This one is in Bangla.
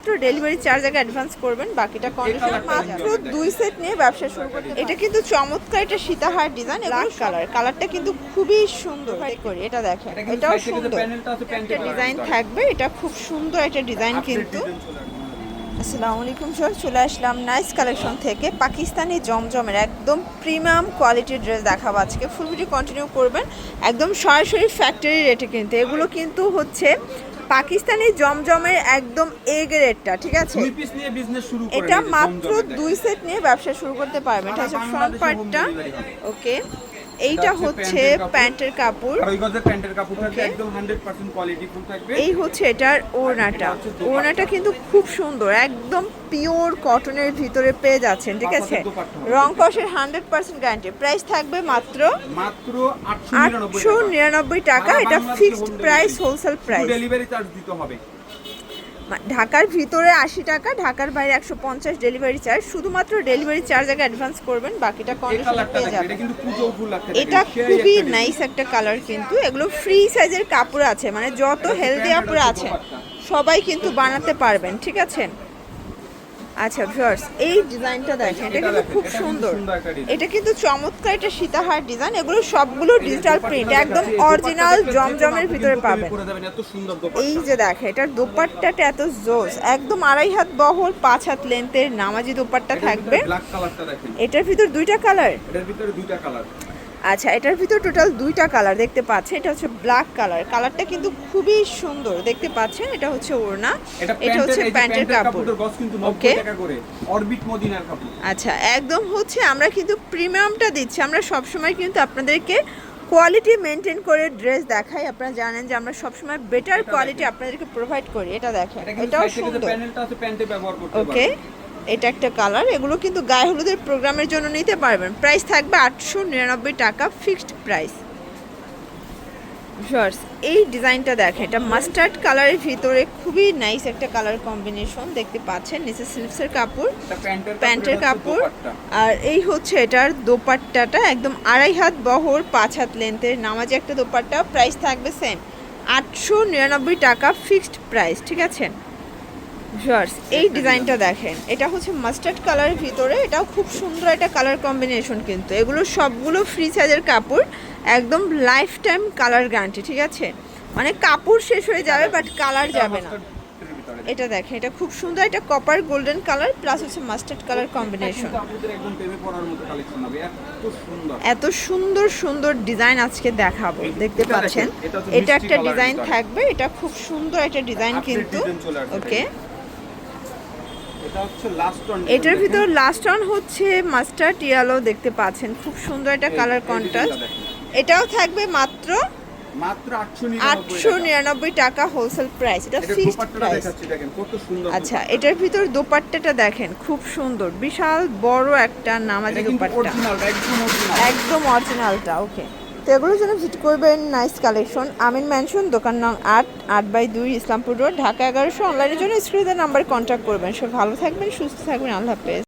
একটু ডেলিভারি চার্জ আগে অ্যাডভান্স করবেন বাকিটা কন্ডিশন মাত্র দুই সেট নিয়ে ব্যবসা শুরু করতে এটা কিন্তু চমৎকার এটা সীতাহার ডিজাইন এবং কালার কালারটা কিন্তু খুবই সুন্দর। করি এটা দেখেন। এটাও সুন্দর। একটা ডিজাইন থাকবে এটা খুব সুন্দর একটা ডিজাইন কিন্তু। আসসালামু আলাইকুম স্যার চলে আসলাম নাইস কালেকশন থেকে পাকিস্তানি জমজমের একদম প্রিমিয়াম কোয়ালিটির ড্রেস দেখাবো আজকে। ফুল ভিডিও কন্টিনিউ করবেন। একদম সরাসরি ফ্যাক্টরি রেটে কিন্তু। এগুলো কিন্তু হচ্ছে পাকিস্তানি জমজমের একদম এগ রেটটা ঠিক আছে? দুই পিস নিয়ে বিজনেস শুরু করে এটা মাত্র দুই সেট নিয়ে ব্যবসা শুরু করতে পারবে। এটা হচ্ছে সারা ফ্রন্ট পার্টটা। ওকে এইটা হচ্ছে প্যান্টের কাপড়। আর ওই গজের প্যান্টের কাপড় থাকবে একদম 100% কোয়ালিটি ফুল থাকবে। এই হচ্ছে এটার ওড়নাটা। ওড়নাটা কিন্তু খুব সুন্দর একদম পিওর কটনের ভিতরে পেয়ে যাচ্ছেন ঠিক আছে। রং কষের হান্ড্রেড পার্সেন্ট গ্যারান্টি প্রাইস থাকবে মাত্র মাত্র 899 আটশো টাকা। নিরানব্বই টাকা। এটা fixed price wholesale price delivery charge দিতে হবে। ঢাকার ভিতরে আশি টাকা ঢাকার বাইরে একশো পঞ্চাশ ডেলিভারি চার্জ শুধুমাত্র ডেলিভারি চার্জ আগে অ্যাডভান্স করবেন বাকিটা কন্ডিশনে পেয়ে যাবেন। এটা খুবই নাইস একটা কালার কিন্তু। এগুলো ফ্রি সাইজের কাপড় আছে মানে যত হেলদি কাপড় আছে সবাই কিন্তু বানাতে পারবেন ঠিক আছে? আচ্ছা ভিউয়ার্স এই ডিজাইনটা দেখেন এটা কিন্তু খুব সুন্দর। এটা কিন্তু চমৎকার এটা সীতাহার ডিজাইন এগুলো সবগুলো ডিজিটাল প্রিন্ট একদম অরিজিনাল জমজমের ভিতরে পাবেন। এই যে দেখে এটার দোপাট্টাটা এত জোস একদম আড়াই হাত বহর পাঁচ হাত লেন্থের নামাজি দোপাট্টা থাকবে। দেখেন। এটার ভিতর দুইটা কালার এটার ভিতরে দুইটা কালার আচ্ছা এটার ভিতর টোটাল দুইটা কালার দেখতে পাচ্ছেন। এটা হচ্ছে ব্ল্যাক কালার কালারটা কিন্তু খুবই সুন্দর দেখতে পাচ্ছেন? এটা হচ্ছে ওড়না। এটা হচ্ছে প্যান্টের কাপড়। ওকে 90 টাকা করে। অরবিট মদিনার কাপড়। আচ্ছা একদম হচ্ছে আমরা কিন্তু প্রিমিয়ামটা দিচ্ছি। আমরা সবসময় কিন্তু আপনাদেরকে কোয়ালিটি মেনটেন করে ড্রেস দেখাই। আপনারা জানেন যে আমরা সবসময় বেটার কোয়ালিটি আপনাদেরকে প্রোভাইড করি। এটা দেখেন। এটাও সুন্দর। প্যানেলটা আছে প্যান্টে ব্যবহার করতে ওকে এটা একটা কালার এগুলো কিন্তু গায়ে হলুদের প্রোগ্রামের জন্য নিতে পারবেন। প্রাইস থাকবে আটশো নিরানব্বই টাকা ফিক্সড প্রাইস শর্টস এই ডিজাইনটা দেখেন এটা মাস্টার্ড কালারের ভিতরে খুবই নাইস একটা কালার কম্বিনেশন দেখতে পাচ্ছেন নিচে স্লিপসের কাপড় প্যান্টের কাপড়। আর এই হচ্ছে এটার দোপাট্টাটা একদম আড়াই হাত বহর পাঁচ হাত লেন্থের নামাজে একটা দোপাট্টা। প্রাইস থাকবে সেম আটশো নিরানব্বই টাকা ফিক্সড প্রাইস ঠিক আছে? এই ডিজাইনটা দেখেন। এটা হচ্ছে মাস্টার্ড কালারের ভিতরে। এটাও খুব সুন্দর একটা কালার কম্বিনেশন কিন্তু। এগুলো সবগুলো ফ্রি সাইজের কাপড় একদম লাইফ টাইম কালার গ্যারান্টি ঠিক আছে? মানে কাপড় শেষ হয়ে যাবে বাট কালার যাবে না। এটা দেখেন এটা খুব সুন্দর এটা কপার গোল্ডেন কালার প্লাস হচ্ছে মাস্টার্ড কালার কম্বিনেশন এত সুন্দর। সুন্দর ডিজাইন আজকে দেখাবো। দেখতে পাচ্ছেন? এটা একটা ডিজাইন থাকবে। এটা খুব সুন্দর একটা ডিজাইন কিন্তু। ওকে এটা হচ্ছে লাস্ট ওয়ান এটার ভিতর লাস্ট অন হচ্ছে মাস্টার্ড ইয়েলো দেখতে পাচ্ছেন। খুব সুন্দর একটা কালার কন্ট্রাস্ট এটাও থাকবে মাত্র মাত্র 899 আটশো টাকা। নিরানব্বই টাকা হোলসেল প্রাইস এটা ফিক্সড প্রাইস আচ্ছা এটার ভিতর দোপাট্টাটা দেখেন খুব সুন্দর। বিশাল বড় একটা নামাজি দোপাট্টা। একদম অরিজিনাল একদম অরিজিনালটা ওকে তো এগুলোর জন্য ভিজিট করবেন নাইস কালেকশন। আমিন ম্যানশন, দোকান নং আট আট বাই দুই ইসলামপুর রোড, ঢাকা এগারোশো। অনলাইনের জন্য স্ক্রিনের নাম্বার কন্ট্যাক্ট করবেন। সব ভালো থাকবেন, সুস্থ থাকবেন, আল্লাহ হাফেজ।